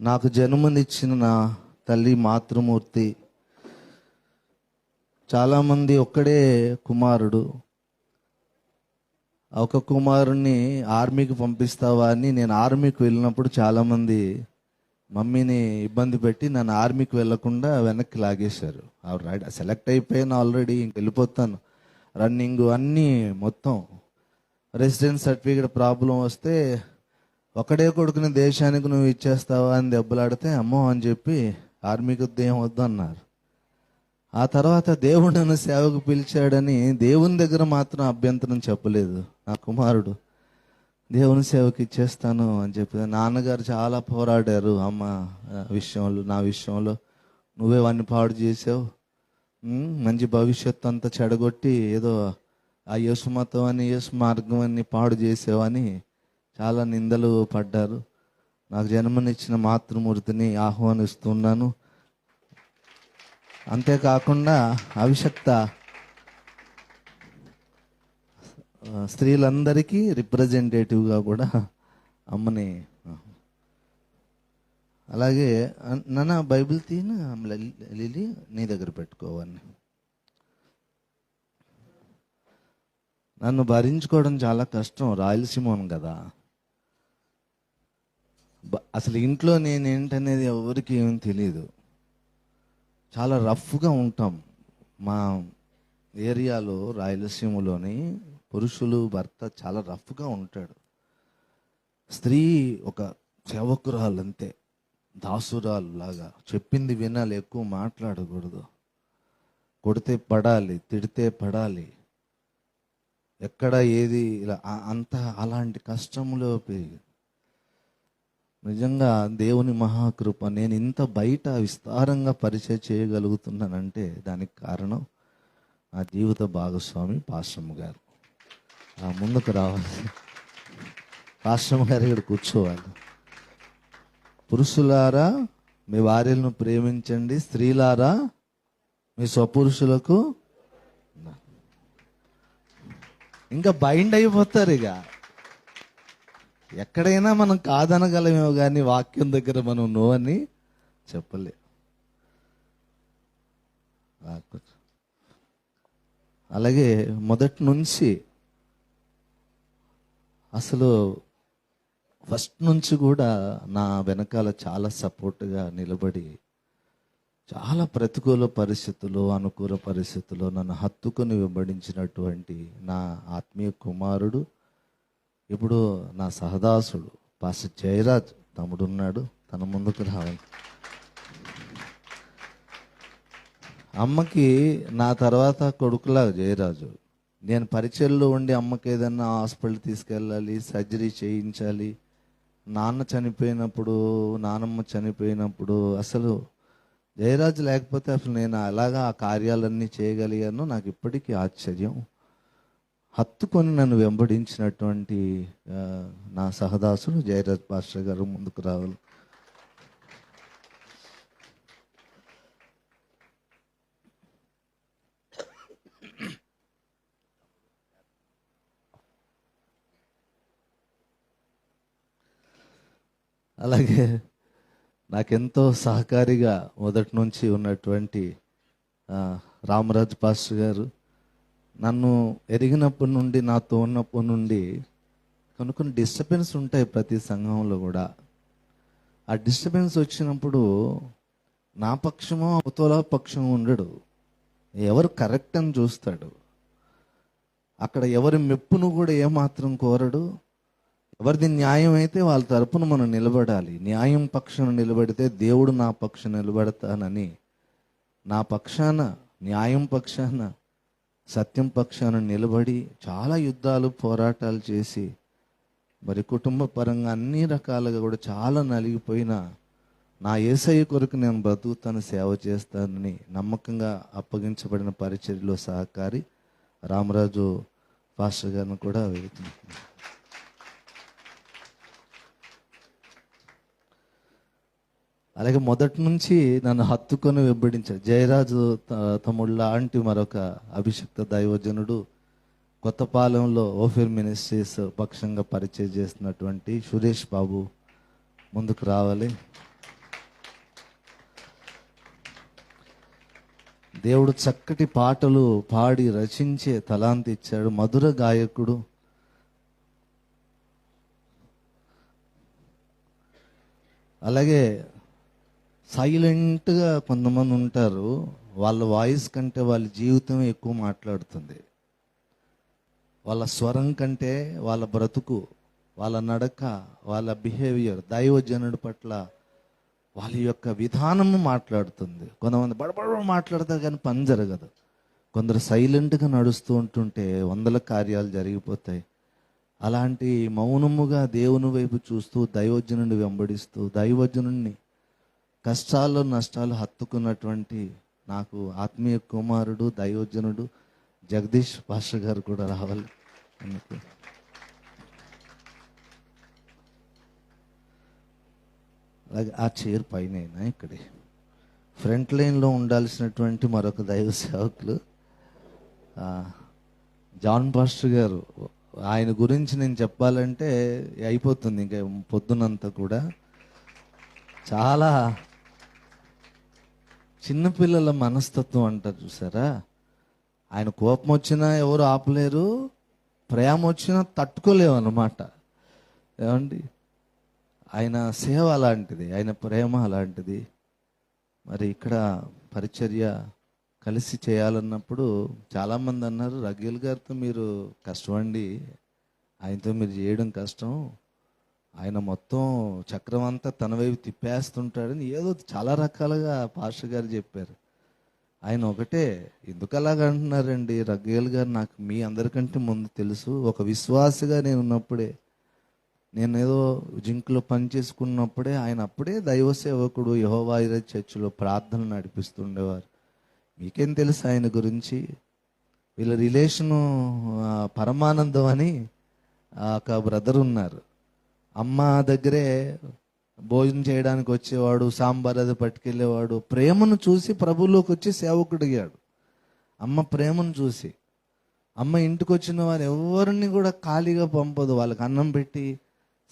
నాకు జన్మనిచ్చిన నా తల్లి మాతృమూర్తి. చాలామంది ఒక్కడే కుమారుడు. ఒక కుమారుణ్ణి ఆర్మీకి పంపిస్తావా అని నేను ఆర్మీకి వెళ్ళినప్పుడు చాలామంది మమ్మీని ఇబ్బంది పెట్టి నన్ను ఆర్మీకి వెళ్ళకుండా వెనక్కి లాగేశారు. సెలెక్ట్ అయిపోయాను ఆల్రెడీ ఇంక వెళ్ళిపోతాను. రన్నింగ్ అన్నీ మొత్తం. రెసిడెన్స్ సర్టిఫికేట్ ప్రాబ్లం వస్తే ఒకడే కొడుకుని దేశానికి నువ్వు ఇచ్చేస్తావా అని దెబ్బలాడితే అమ్మో అని చెప్పి ఆర్మీకి ఉద్యోగం వద్దు అన్నారు. ఆ తర్వాత దేవుడు నన్ను సేవకు పిలిచాడని దేవుని దగ్గర మాత్రం అభ్యంతరం చెప్పలేదు. నా కుమారుడు దేవుని సేవకి ఇచ్చేస్తాను అని చెప్పి నాన్నగారు చాలా పోరాడారు అమ్మ విషయంలో నా విషయంలో. నువ్వే వాడిని పాడు చేసావు. మంచి భవిష్యత్తు అంతా చెడగొట్టి ఏదో ఆ యేసు మతం అని యేసు మార్గం అని పాడు చేసావని చాలా నిందలు పడ్డారు. నాకు జన్మనిచ్చిన మాతృమూర్తిని ఆహ్వానిస్తున్నాను. అంతేకాకుండా అవిషక్త స్త్రీలందరికీ రిప్రజెంటేటివ్గా కూడా అమ్మని అలాగే నాన్న బైబిల్ తీన లిలి నీ దగ్గర పెట్టుకోవాలని. నన్ను భరించుకోవడం చాలా కష్టం రాయలసీమను కదా. అసలు ఇంట్లో నేనేంటనేది ఎవరికి ఏమీ తెలియదు చాలా రఫ్గా ఉంటాం. మా ఏరియాలో రాయలసీమలోని పురుషులు భర్త చాలా రఫ్గా ఉంటాడు. స్త్రీ ఒక సేవకురాలు అంతే దాసురాలు లాగా చెప్పింది వినాలి ఎక్కువ మాట్లాడకూడదు. కొడితే పడాలి తిడితే పడాలి. ఎక్కడ ఏది ఇలా అంత అలాంటి కష్టంలో పెరిగి నిజంగా దేవుని మహాకృప నేను ఇంత బయట విస్తారంగా పరిచయం చేయగలుగుతున్నానంటే దానికి కారణం నా జీవిత భాగస్వామి పాశ్రమ గారు. ఆ ముందుకు రావాలి. పాశ్రమ గారు ఇక్కడ కూర్చోవాలి. పురుషులారా మీ భార్యలను ప్రేమించండి. స్త్రీలారా మీ స్వపురుషులకు ఇంకా బైండ్ అయిపోతారు ఇక. ఎక్కడైనా మనం కాదనగలమేమో కానీ వాక్యం దగ్గర మనం నో అని చెప్పలే. అలాగే మొదటి నుంచి అసలు ఫస్ట్ నుంచి కూడా నా వెనకాల చాలా సపోర్ట్గా నిలబడి చాలా ప్రతికూల పరిస్థితుల్లో అనుకూల పరిస్థితుల్లో నన్ను హత్తుకొని వెంబడించినటువంటి నా ఆత్మీయ కుమారుడు ఇప్పుడు నా సహదాసుడు పాస్ జయరాజ్ తమ్ముడు ఉన్నాడు తన ముందుకు రావాలి. అమ్మకి నా తర్వాత కొడుకులా జయరాజు. నేను పరిచయంలో ఉండి అమ్మకి ఏదైనా హాస్పిటల్ తీసుకెళ్ళాలి సర్జరీ చేయించాలి. నాన్న చనిపోయినప్పుడు నానమ్మ చనిపోయినప్పుడు అసలు జయరాజు లేకపోతే అసలు నేను అలాగా ఆ కార్యాలన్నీ చేయగలిగాను నాకు ఇప్పటికీ ఆశ్చర్యం. హత్తుకొని నన్ను వెంబడించినటువంటి నా సహదాసుడు జయరాజ్ పాస్టర్ గారు ముందుకు రావాలి. అలాగే నాకెంతో సహకారిగా మొదటి నుంచి ఉన్నటువంటి రామరాజ్ పాస్టర్ గారు నన్ను ఎరిగినప్పటి నుండి నాతో ఉన్నప్పటి నుండి కొన్ని కొన్ని డిస్టర్బెన్స్ ఉంటాయి ప్రతి సంఘంలో కూడా. ఆ డిస్టర్బెన్స్ వచ్చినప్పుడు నా పక్షమో అవతల పక్షం ఉండడు. ఎవరు కరెక్ట్ అని చూస్తాడు. అక్కడ ఎవరి మెప్పును కూడా ఏమాత్రం కోరడు. ఎవరిది న్యాయం అయితే వాళ్ళ తరపున మనం నిలబడాలి. న్యాయం పక్షాన నిలబడితే దేవుడు నా పక్షం నిలబడతానని. నా పక్షాన న్యాయం పక్షాన సత్యం పక్షాన నిలబడి చాలా యుద్ధాలు పోరాటాలు చేసి మరి కుటుంబ పరంగా అన్ని రకాలుగా కూడా చాలా నలిగిపోయిన నా ఏసయ్య కొరకు నేను బ్రతుకుతాను సేవ చేస్తానని నమ్మకంగా అప్పగించబడిన పరిచర్లో సహకారి రామరాజు పాస్టర్ గారిని కూడా వెళ్తున్నాను అలాగే మొదటి నుంచి నన్ను హత్తుకొని వెంబడించాడు జయరాజు తమ్ముడు లాంటి మరొక అభిషక్త దైవజనుడు కొత్తపాలెంలో ఓఫిర్ మినిస్ట్రీస్ పక్షంగా పరిచయం చేస్తున్నటువంటి సురేష్ బాబు ముందుకు రావాలి. దేవుడు చక్కటి పాటలు పాడి రచించే తలాంతి ఇచ్చాడు. మధుర గాయకుడు అలాగే సైలెంట్గా కొంతమంది ఉంటారు. వాళ్ళ వాయిస్ కంటే వాళ్ళ జీవితం ఎక్కువ మాట్లాడుతుంది. వాళ్ళ స్వరం కంటే వాళ్ళ బ్రతుకు వాళ్ళ నడక వాళ్ళ బిహేవియర్ దైవజనుడి పట్ల వాళ్ళ యొక్క విధానము మాట్లాడుతుంది. కొంతమంది బడబడ మాట్లాడతారు కానీ పని జరగదు. కొందరు సైలెంట్గా నడుస్తూ ఉంటుంటే వందల కార్యాలు జరిగిపోతాయి. అలాంటి మౌనముగా దేవుని వైపు చూస్తూ దైవజనుని వెంబడిస్తూ దైవజనుణ్ణి కష్టాలు నష్టాలు హత్తుకున్నటువంటి నాకు ఆత్మీయ కుమారుడు దయోజనుడు జగదీష్ భాష గారు కూడా రావాలి. అందుకు. అలాగే ఆ చైర్ పైన ఇక్కడే. ఫ్రంట్ లైన్లో ఉండాల్సినటువంటి మరొక దైవ సేవకులు జాన్ పాస్టర్ గారు. ఆయన గురించి నేను చెప్పాలంటే అయిపోతుంది ఇంకా పొద్దునంతా కూడా. చాలా చిన్నపిల్లల మనస్తత్వం అంటారు చూసారా? ఆయన కోపం వచ్చినా ఎవరు ఆపలేరు ప్రేమ వచ్చినా తట్టుకోలేవు అన్నమాట. ఏమండి? ఆయన సేవ అలాంటిది ఆయన ప్రేమ అలాంటిది. మరి ఇక్కడ పరిచర్య కలిసి చేయాలన్నప్పుడు చాలామంది అన్నారు రఘుల్ గారితో మీరు కష్టమండి ఆయనతో మీరు చేయడం కష్టం. ఆయన మొత్తం చక్రం అంతా తన వైపు తిప్పేస్తుంటాడని ఏదో చాలా రకాలుగా పాస్టర్ గారు చెప్పారు. ఆయన ఒకటే ఎందుకు అలాగ అంటున్నారండి? రగ్గేల్ గారు నాకు మీ అందరికంటే ముందు తెలుసు. ఒక విశ్వాసగా నేను ఉన్నప్పుడే నేను ఏదో జింక్లో పని చేసుకున్నప్పుడే ఆయన అప్పుడే దైవ సేవకుడు యహోవాయిర చర్చిలో ప్రార్థన నడిపిస్తుండేవారు. మీకేం తెలుసు ఆయన గురించి? వీళ్ళ రిలేషను పరమానందం అని ఒక బ్రదర్ ఉన్నారు. అమ్మ దగ్గరే భోజనం చేయడానికి వచ్చేవాడు సాంబార్ అది పట్టుకెళ్ళేవాడు. ప్రేమను చూసి ప్రభులోకి వచ్చి సేవకుడిగాడు. అమ్మ ప్రేమను చూసి. అమ్మ ఇంటికి వచ్చిన వారు ఎవరిని కూడా ఖాళీగా పంపదు. వాళ్ళకి అన్నం పెట్టి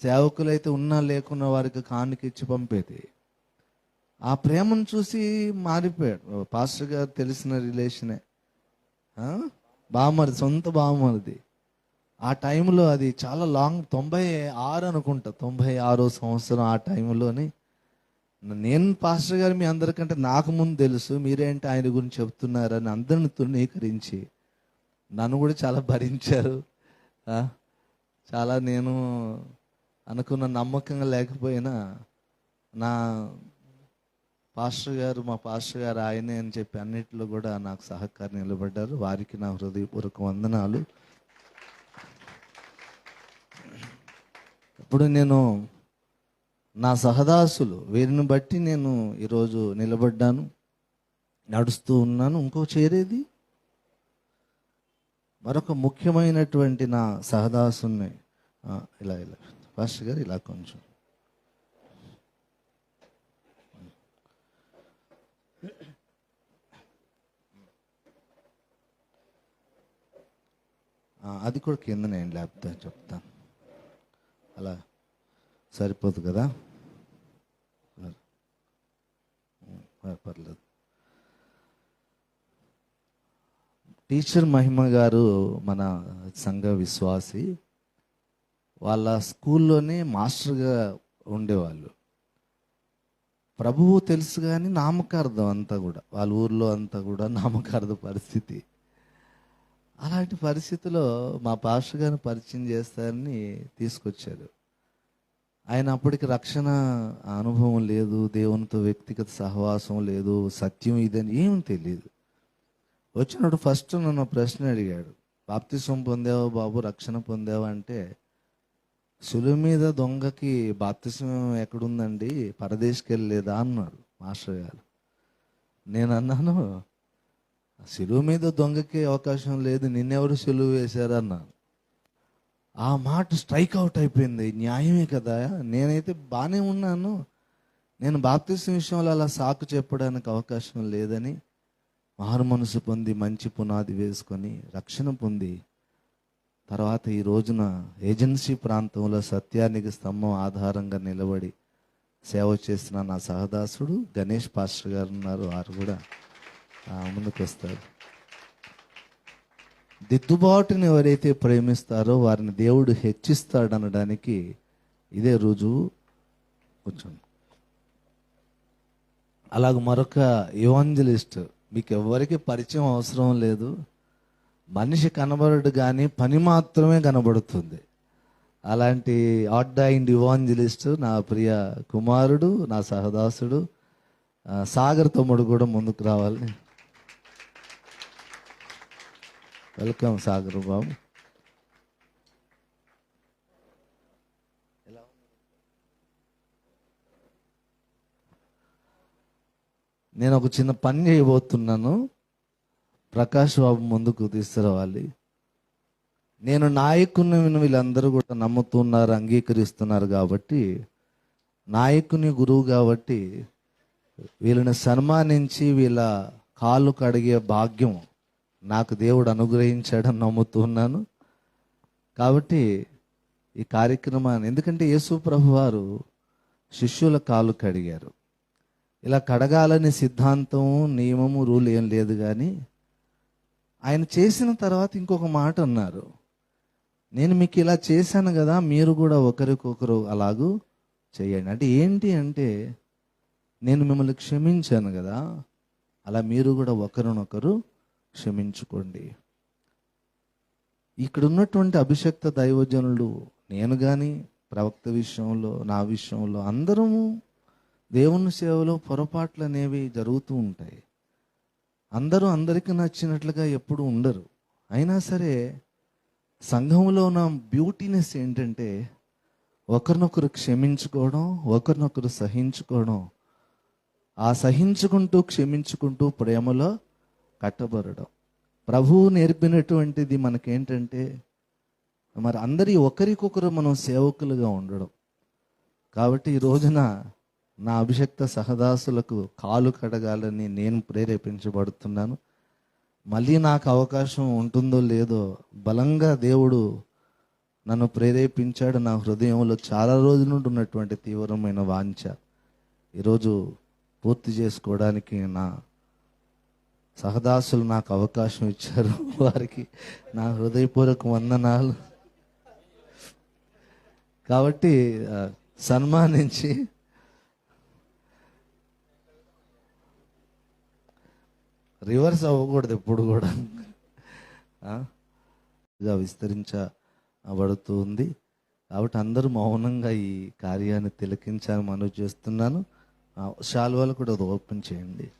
సేవకులైతే ఉన్నా లేకున్నా వారికి కానుక ఇచ్చి పంపేది. ఆ ప్రేమను చూసి మారిపోయాడు. పాస్టర్ గారు తెలిసిన రిలేషనే. ఆ? బామ్మది సొంత బామ్మది ఆ టైంలో అది చాలా లాంగ్ తొంభై ఆరు అనుకుంటా తొంభై ఆరో సంవత్సరం ఆ టైంలోని నేను పాస్టర్ గారు మీ అందరికంటే నాకు ముందు తెలుసు మీరేంటి ఆయన గురించి చెప్తున్నారని అందరిని తృణీకరించి. నన్ను కూడా చాలా భరించారు. చాలా నేను అనుకున్న నమ్మకంగా లేకపోయినా నా పాస్టర్ గారు మా పాస్టర్ గారు ఆయనే అని చెప్పి అన్నిటిలో కూడా నాకు సహకారం నిలబడ్డారు. వారికి నా హృదయపూర్వక వందనాలు. ఇప్పుడు నేను నా సహదాసులు వీరిని బట్టి నేను ఈరోజు నిలబడ్డాను నడుస్తూ ఉన్నాను. ఇంకో చేరేది? మరొక ముఖ్యమైనటువంటి నా సహదాసుని ఇలా ఇలా. ఫాస్ట్ గారు ఇలా కొంచెం. అది కూడా కింద నేను చెప్తాను. అలా. సరిపోదు కదా? పర్లేదు. టీచర్ మహిమ గారు మన సంఘ విశ్వాసి వాళ్ళ స్కూల్లోనే మాస్టర్గా ఉండేవాళ్ళు. ప్రభువు తెలుసు కానీ నామకార్థం అంతా కూడా వాళ్ళ ఊర్లో అంతా కూడా నామకార్థ పరిస్థితి. అలాంటి పరిస్థితిలో మా పాస్టర్ గారిని పరిచయం చేస్తారని తీసుకొచ్చారు. ఆయన అప్పటికి రక్షణ అనుభవం లేదు దేవునితో వ్యక్తిగత సహవాసం లేదు సత్యం ఇదని ఏం తెలియదు వచ్చినప్పుడు ఫస్ట్ నన్ను ప్రశ్న అడిగాడు. బాప్తిసం పొందావా బాబు? రక్షణ పొందావా? అంటే సులు మీద దొంగకి బాప్తిసం ఎక్కడుందండి? పరదేశ్కి వెళ్ళలేదా అన్నాడు మాస్టర్ గారు. నేను అన్నాను సులువు మీద దొంగకి అవకాశం లేదు నిన్నెవరు సులువు వేశారన్నాను ఆ మాట స్ట్రైక్ అవుట్ అయిపోయింది. న్యాయమే కదా? నేనైతే బాగానే ఉన్నాను. నేను బాప్తీసం విషయంలో అలా సాకు చెప్పడానికి అవకాశం లేదని మారు మనసు పొంది మంచి పునాది వేసుకొని రక్షణ పొంది తర్వాత ఈ రోజున ఏజెన్సీ ప్రాంతంలో సత్యానికి స్తంభం ఆధారంగా నిలబడి సేవ చేసిన నా సహదాసుడు గణేష్ పాస్టర్ గారు ఉన్నారు. వారు కూడా ముందుకు వస్తారు దిద్దుబాటుని ఎవరైతే ప్రేమిస్తారో వారిని దేవుడు హెచ్చిస్తాడు అనడానికి ఇదే రుజువు కూర్చోండి అలాగ మరొక ఇవాంజలిస్ట్ మీకు ఎవరికి పరిచయం అవసరం లేదు. మనిషి కనబడడు కానీ పని మాత్రమే కనబడుతుంది. అలాంటి ఆడ్డాయిండ్ ఇవాంజలిస్ట్ నా ప్రియ కుమారుడు నా సహదాసుడు సాగర్ తమ్ముడు కూడా ముందుకు రావాలి. వెల్కమ్ సాగర్ బాబు. నేను ఒక చిన్న పని చేయబోతున్నాను. ప్రకాష్ బాబు ముందుకు తీసుకురావాలి. నేను నాయకుని వీళ్ళందరూ కూడా నమ్ముతున్నారు అంగీకరిస్తున్నారు కాబట్టి నాయకుని గురువు కాబట్టి వీళ్ళని సన్మానించి వీళ్ళ కాళ్ళు కడిగే భాగ్యం నాకు దేవుడు అనుగ్రహించాడని నమ్ముతున్నాను. కాబట్టి ఈ కార్యక్రమాన్ని ఎందుకంటే యేసు ప్రభు వారు శిష్యుల కాలు కడిగారు. ఇలా కడగాలనే సిద్ధాంతం నియమము రూల్ ఏం లేదు కానీ ఆయన చేసిన తర్వాత ఇంకొక మాట అన్నారు. నేను మీకు ఇలా చేశాను కదా మీరు కూడా ఒకరికొకరు అలాగూ చేయండి. అంటే ఏంటి అంటే నేను మిమ్మల్ని క్షమించాను కదా అలా మీరు కూడా ఒకరినొకరు క్షమించుకోండి. ఇక్కడ ఉన్నటువంటి అభిషక్త దైవజనులు నేను కానీ ప్రవక్త విషయంలో నా విషయంలో అందరము దేవుని సేవలో పొరపాట్లు అనేవి జరుగుతూ ఉంటాయి. అందరూ అందరికీ నచ్చినట్లుగా ఎప్పుడు ఉండరు. అయినా సరే సంఘంలో ఉన్న బ్యూటీనెస్ ఏంటంటే ఒకరినొకరు క్షమించుకోవడం ఒకరినొకరు సహించుకోవడం. ఆ సహించుకుంటూ క్షమించుకుంటూ ప్రేమలో కట్టబడడం. ప్రభువు నేర్పినటువంటిది మనకేంటంటే మరి అందరి ఒకరికొకరు మనం సేవకులుగా ఉండడం. కాబట్టి ఈ రోజున నా అభిషక్త సహదాసులకు కాలు కడగాలని నేను ప్రేరేపించబడుతున్నాను. మళ్ళీ నాకు అవకాశం ఉంటుందో లేదో బలంగా దేవుడు నన్ను ప్రేరేపించాడు. నా హృదయంలో చాలా రోజుల నుండి ఉన్నటువంటి తీవ్రమైన వాంఛ. ఈరోజు పూర్తి చేసుకోవడానికి నా సహదాసులు నాకు అవకాశం ఇచ్చారు. వారికి నా హృదయపూర్వక వందనాలు. కాబట్టి సన్మానించి రివర్స్ అవ్వకూడదు ఎప్పుడు కూడా. విస్తరించబడుతుంది కాబట్టి అందరూ మౌనంగా ఈ కార్యాన్ని తిలకించాలని మనం చేస్తున్నాను. శాల్వాలు శాలువాలు కూడా అది ఓపెన్ చేయండి.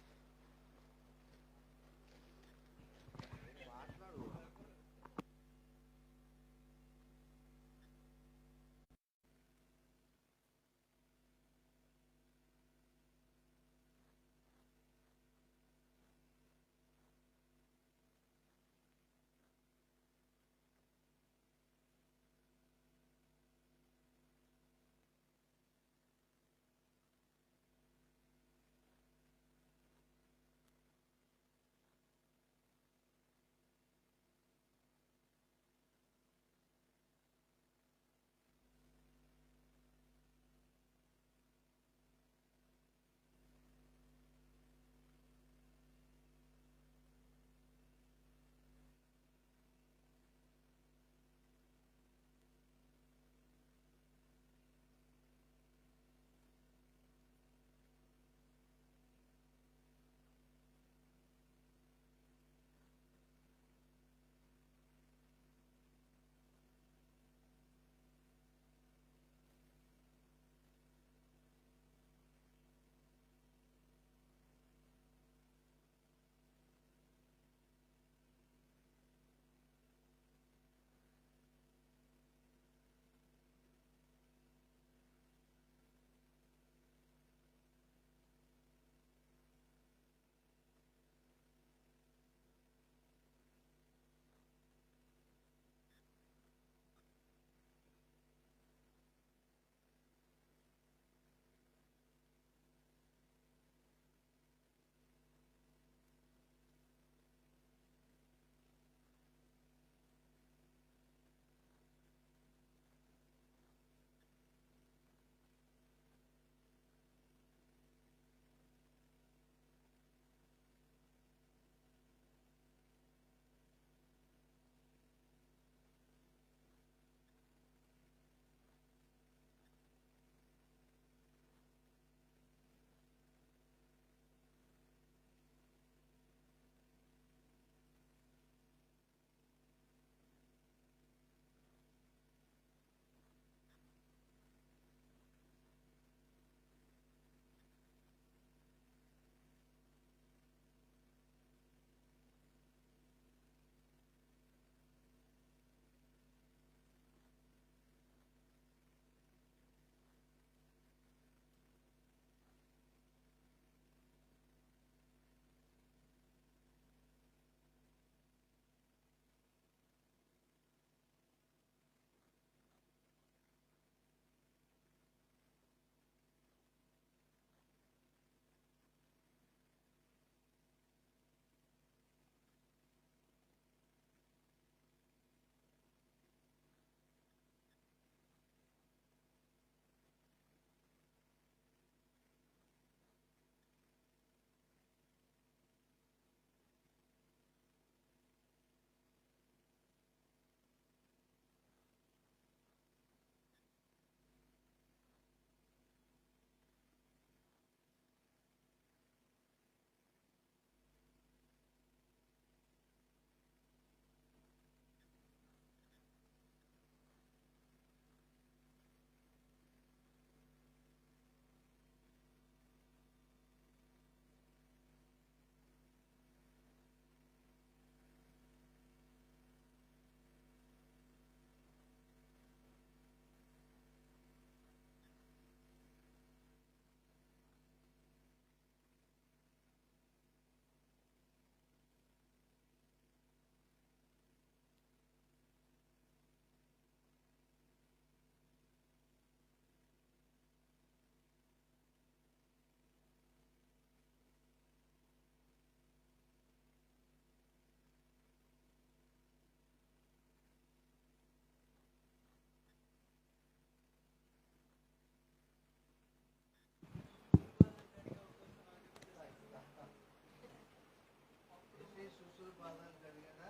పాదాలు కడిగారా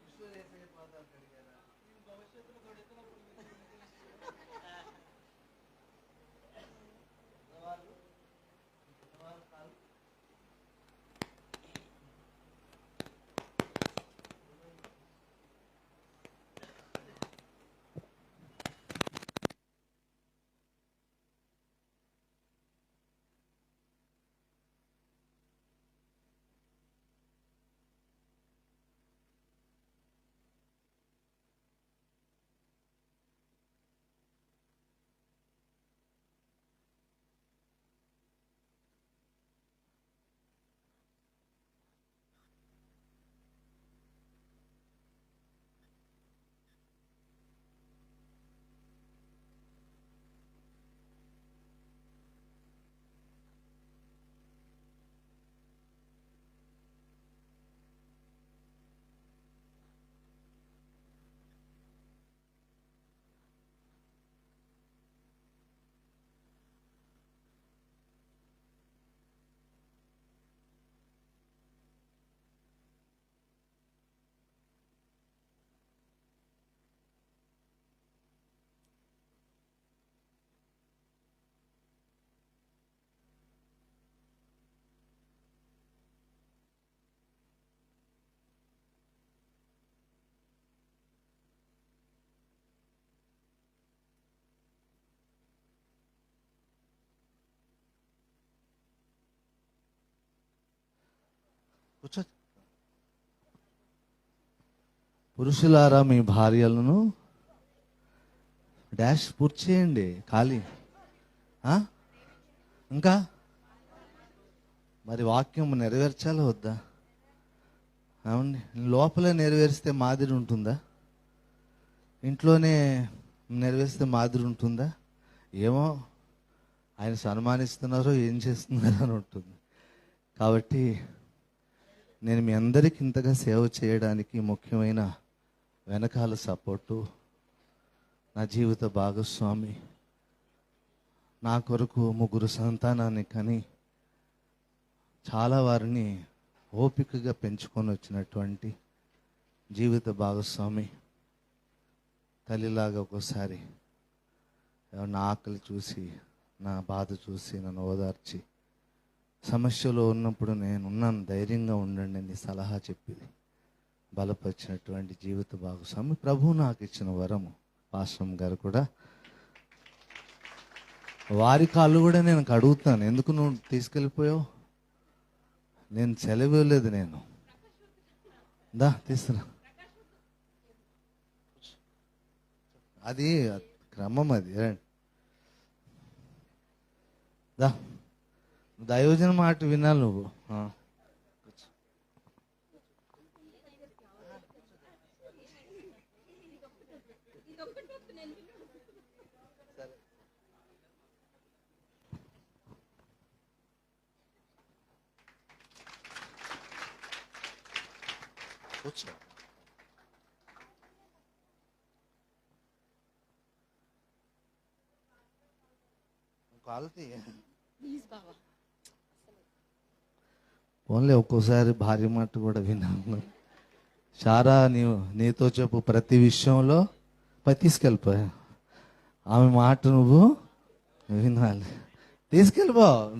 విశ్వదేశయ్య పాదాలు కడిగారా భవిష్యత్తులో కూడా కూర్చో పురుషులారా మీ భార్యలను డాష్ పూర్తి చేయండి ఖాళీ. ఇంకా? మరి వాక్యం నెరవేర్చాలా వద్దా? అవునండి. లోపలే నెరవేరిస్తే మాదిరి ఉంటుందా? ఇంట్లోనే నెరవేరిస్తే మాదిరి ఉంటుందా? ఏమో ఆయన సన్మానిస్తున్నారో ఏం చేస్తున్నారో అని ఉంటుంది. కాబట్టి నేను మీ అందరికి ఇంతగా సేవ చేయడానికి ముఖ్యమైన వెనకాల సపోర్టు నా జీవిత భాగస్వామి నా కొరకు ముగ్గురు సంతానాన్ని కానీ చాలా వారిని ఓపికగా పెంచుకొని వచ్చినటువంటి జీవిత భాగస్వామి తల్లిలాగా ఒకసారి నా ఆకలి చూసి నా బాధ చూసి నన్ను ఓదార్చి సమస్యలో ఉన్నప్పుడు నేను ఉన్నాను ధైర్యంగా ఉండండి అని సలహా చెప్పింది. బలపరిచినటువంటి జీవిత భాగస్వామి ప్రభు నాకు ఇచ్చిన వరము. పాశ్రం గారు కూడా వారి కాళ్ళు కూడా నేను కడుగుతాను ఎందుకు నువ్వు తీసుకెళ్ళిపోయావు? నేను సెలవు నేను. దా తీసుకురా. అది క్రమం అది. రండి. దా. దయోజన మాట వినాలి నువ్వు ఆ. కూర్చో కాలు తీయ ప్లీజ్ బావా ఓన్లీ ఒక్కోసారి భార్య మాట కూడా విన్నాను. షారా నీవు నీతో చెప్పు ప్రతి విషయంలో పై తీసుకెళ్ళిపోయా ఆమె మాట నువ్వు వినాలి. తీసుకెళ్ళిపో.